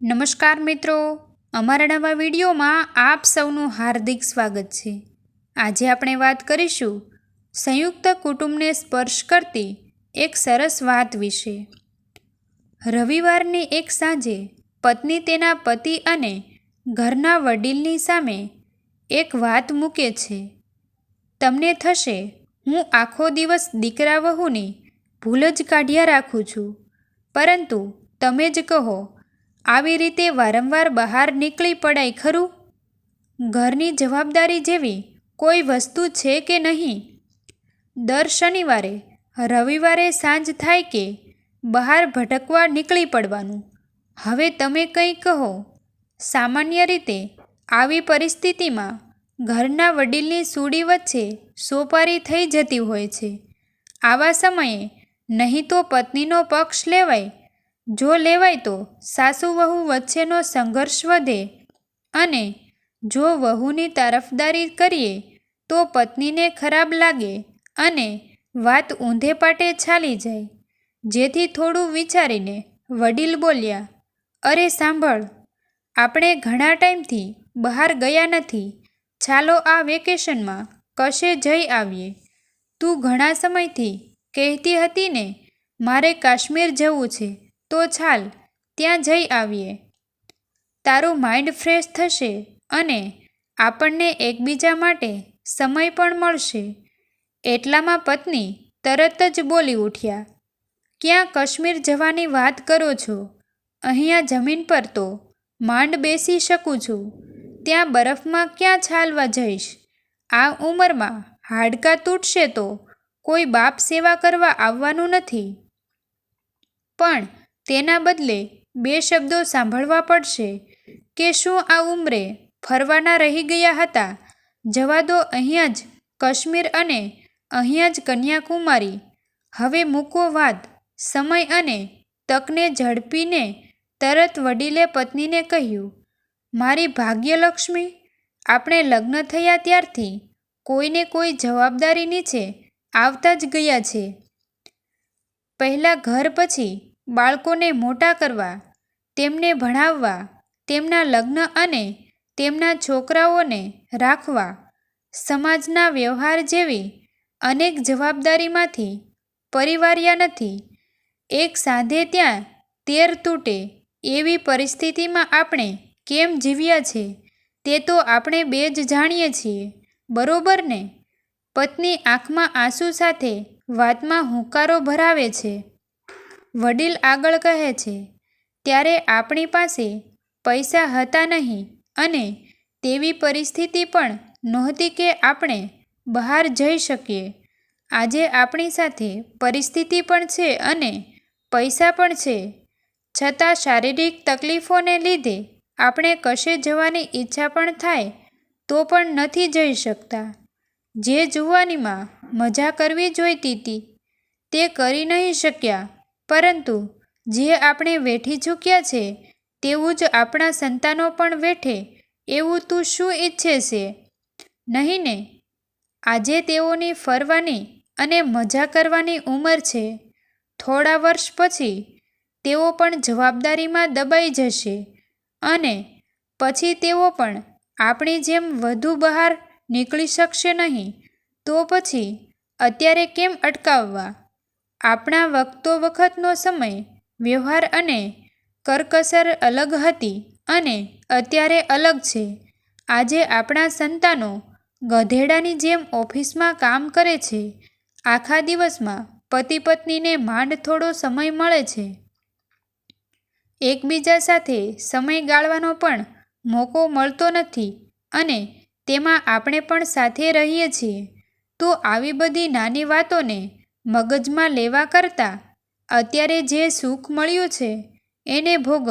નમસ્કાર મિત્રો. અમારા નવા વિડીયોમાં આપ સૌનું હાર્દિક સ્વાગત છે. આજે આપણે વાત કરીશું સંયુક્ત કુટુંબને સ્પર્શ કરતી એક સરસ વાત વિશે. રવિવારની એક સાંજે પત્ની તેના પતિ અને ઘરના વડીલની સામે એક વાત મૂકે છે. તમને થશે. હું આખો દિવસ દીકરા વહુની ભૂલ જ કાઢ્યા રાખું છું. પરંતુ તમે જ કહો આવી રીતે વારંવાર બહાર નીકળી પડાય ખરું? ઘરની જવાબદારી જેવી કોઈ વસ્તુ છે કે નહીં? દર શનિવારે, રવિવારે સાંજ થાય કે બહાર ભટકવા નીકળી પડવાનું. હવે તમે કંઈ કહો. સામાન્ય રીતે, આવી પરિસ્થિતિમાં ઘરના વડીલની સૂડી વચ્ચે સોપારી થઈ જતી હોય છે. આવા સમયે નહીં તો પત્નીનો પક્ષ લેવાય જો લેવાય તો સાસુ વહુ વચ્ચેનો સંઘર્ષ વધે અને જો વહુની તરફદારી કરીએ તો પત્નીને ખરાબ લાગે અને વાત ઊંધે પાટે ચાલી જાય. જેથી થોડું વિચારીને વડીલ બોલ્યા, અરે સાંભળ, આપણે ઘણા ટાઈમથી બહાર ગયા નથી. ચાલો આ વેકેશનમાં કશે જઈ આવીએ. તું ઘણા સમયથી કહેતી હતી ને, મારે કાશ્મીર જવું છે. તો ચાલ, ત્યાં જઈ આવીએ. તારું માઇન્ડ ફ્રેશ થશે અને આપણને એકબીજા માટે સમય પણ મળશે. એટલામાં પત્ની તરત જ બોલી ઉઠ્યા, ક્યાં કાશ્મીર જવાની વાત કરો છો? અહીંયા જમીન પર તો માંડ બેસી શકું છું. ત્યાં બરફમાં ક્યાં છાલવા જઈશ? આ ઉંમરમાં હાડકાં તૂટશે તો કોઈ બાપ સેવા કરવા આવવાનું નથી. પણ તેના બદલે બે શબ્દો સાંભળવા પડશે કે શું આ ઉંમરે ફરવાના રહી ગયા હતા? જવા દો અહીંયા જ કાશ્મીર અને અહીંયા જ કન્યાકુમારી. હવે મૂકો વાત. સમય અને તકને ઝડપીને તરત વડીલે પત્નીને કહ્યું, મારી ભાગ્યલક્ષ્મી આપણે લગ્ન થયા ત્યારથી કોઈને કોઈ જવાબદારી નીચે આવતા જ ગયા છે. પહેલાં ઘર પછી બાળકોને મોટા કરવા, તેમને ભણાવવા, તેમના લગ્ન અને તેમના છોકરાઓને રાખવા, સમાજના વ્યવહાર જેવી અનેક જવાબદારીમાંથી પરિવાર્યા નથી. એક સાંધે ત્યાં તેર તૂટે એવી પરિસ્થિતિમાં આપણે કેમ જીવ્યા છે તે તો આપણે બે જ જાણીએ છીએ, બરોબર ને? પત્ની આંખમાં આંસુ સાથે વાતમાં હુંકારો ભરાવે છે. વડીલ આગળ કહે છે, ત્યારે આપણી પાસે પૈસા હતા નહીં અને તેવી પરિસ્થિતિ પણ નહોતી કે આપણે બહાર જઈ શકીએ. આજે આપણી સાથે પરિસ્થિતિ પણ છે અને પૈસા પણ છે. છતાં શારીરિક તકલીફોને લીધે આપણે કશે જવાની ઈચ્છા પણ થાય તો પણ નથી જઈ શકતા. જે જુવાનીમાં મજા કરવી જોઈતી હતી તે કરી નહીં શક્યા. પરંતુ જે આપણે વેઠી ચૂક્યા છે, તેવું જ આપણા સંતાનો પણ વેઠે, એવું તું શું ઈચ્છે છે? નહીં ને આજે તેઓની ફરવાની અને મજા કરવાની ઉંમર છે. થોડા વર્ષ પછી તેઓ પણ જવાબદારીમાં દબાઈ જશે અને પછી તેઓ પણ આપણી જેમ વધુ બહાર નીકળી શકશે નહીં, તો પછી અત્યારે કેમ અટકાવવા? આપણા વખતો વખતનો સમય, વ્યવહાર અને કરકસર અલગ હતી અને અત્યારે અલગ છે. આજે આપણા સંતાનો ગધેડાની જેમ ઓફિસમાં કામ કરે છે. આખા દિવસમાં પતિ પત્નીને માંડ થોડો સમય મળે છે. એકબીજા સાથે સમય ગાળવાનો પણ મોકો મળતો નથી અને તેમાં આપણે પણ સાથે રહીએ છીએ. તો આવી બધી નાની વાતોને મગજમાં લેવા કરતાં અત્યારે જે સુખ મળ્યું છે, એને ભોગવ.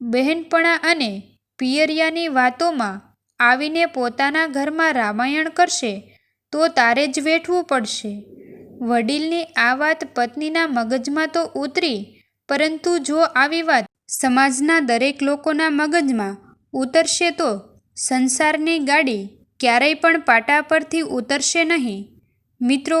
બહેનપણા અને પિયરિયાની વાતોમાં આવીને પોતાના ઘરમાં રામાયણ કરશે, તો તારે જ વેઠવું પડશે. વડીલની આ વાત પત્નીના મગજમાં તો ઉતરી, પરંતુ જો આવી વાત સમાજના દરેક લોકોના મગજમાં ઉતરશે તો સંસારની ગાડી ક્યારેય પણ પાટા પરથી ઉતરશે નહીં. મિત્રો